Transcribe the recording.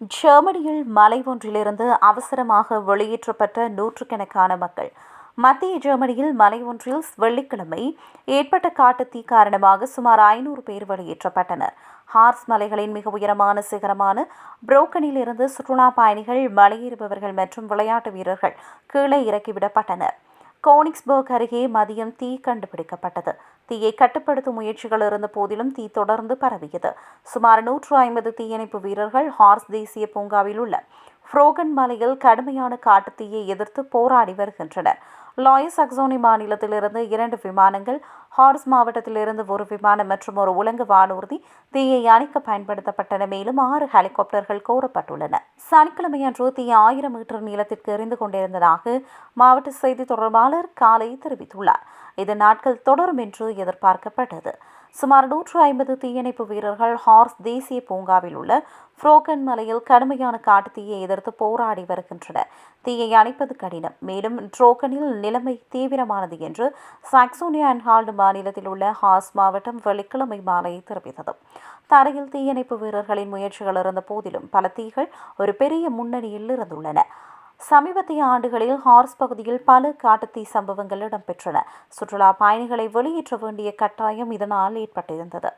ஜெர்மனியில் மலை ஒன்றிலிருந்து அவசரமாக வெளியேற்றப்பட்ட நூற்றுக்கணக்கான மக்கள். மத்திய ஜெர்மனியில் மலை ஒன்றில் வெள்ளிக்கிழமை ஏற்பட்ட காட்டுத்தீ காரணமாக சுமார் ஐநூறு பேர் வெளியேற்றப்பட்டனர். ஹார்ஸ் மலைகளின் மிக உயரமான சிகரமான புரோக்கனில் இருந்து சுற்றுலா பயணிகள் மலையேறுபவர்கள் மற்றும் விளையாட்டு வீரர்கள் கீழே இறக்கிவிடப்பட்டனர். கோனிக்ஸ்பர்க் அருகே மதியம் தீ கண்டுபிடிக்கப்பட்டது. தீயை கட்டுப்படுத்தும் முயற்சிகள் இருந்த போதிலும் தீ தொடர்ந்து பரவியது. சுமார் நூற்று ஐம்பது தீயணைப்பு வீரர்கள் ஹார்ஸ் தேசிய பூங்காவில் உள்ள ஃப்ரோகன் மலையில் கடுமையான காட்டுத்தீயை எதிர்த்து போராடி வருகின்றனர். லாயஸ் அக்சோனி மாநிலத்திலிருந்து இரண்டு விமானங்கள் ஹார்ஸ் மாவட்டத்திலிருந்து ஒரு விமானம் மற்றும் ஒரு உலங்கு வானூர்தி தீயை அணைக்க பயன்படுத்தப்பட்டன. மேலும் ஆறு ஹெலிகாப்டர்கள் கோரப்பட்டுள்ளன. சனிக்கிழமை அன்று தீ ஆயிரம் மீட்டர் நீளத்திற்கு எரிந்து கொண்டிருந்ததாக மாவட்ட செய்தி தொடர்பாளர் காலை தெரிவித்துள்ளார். இது நாட்கள் தொடரும் என்று எதிர்பார்க்கப்பட்டது. சுமார் நூற்று ஐம்பது தீயணைப்பு வீரர்கள் ஹார்ஸ் தேசிய பூங்காவில் உள்ள புரோகன் மலையில் கடுமையான காட்டு தீயை எதிர்த்து போராடி வருகின்றனர். தீயை அணைப்பது கடினம். மேலும் ட்ரோகனில் நிலைமை தீவிரமானது என்று சாக்சோனியா அண்ட் ஹால்டு மாநிலத்தில் உள்ள ஹாஸ் மாவட்டம் வெள்ளிக்கிழமை மாலை தெரிவித்தது. தரையில் தீயணைப்பு வீரர்களின் முயற்சிகள் இருந்த போதிலும் பல தீகள் ஒரு பெரிய முன்னணியில் இருந்துள்ளன. சமீபத்திய ஆண்டுகளில் ஹார்ஸ் பகுதியில் பல காட்டுத்தீ சம்பவங்கள் இடம்பெற்றன. சுற்றுலா பயணிகளை வெளியேற்ற வேண்டிய கட்டாயம் இதனால் ஏற்பட்டிருந்தது.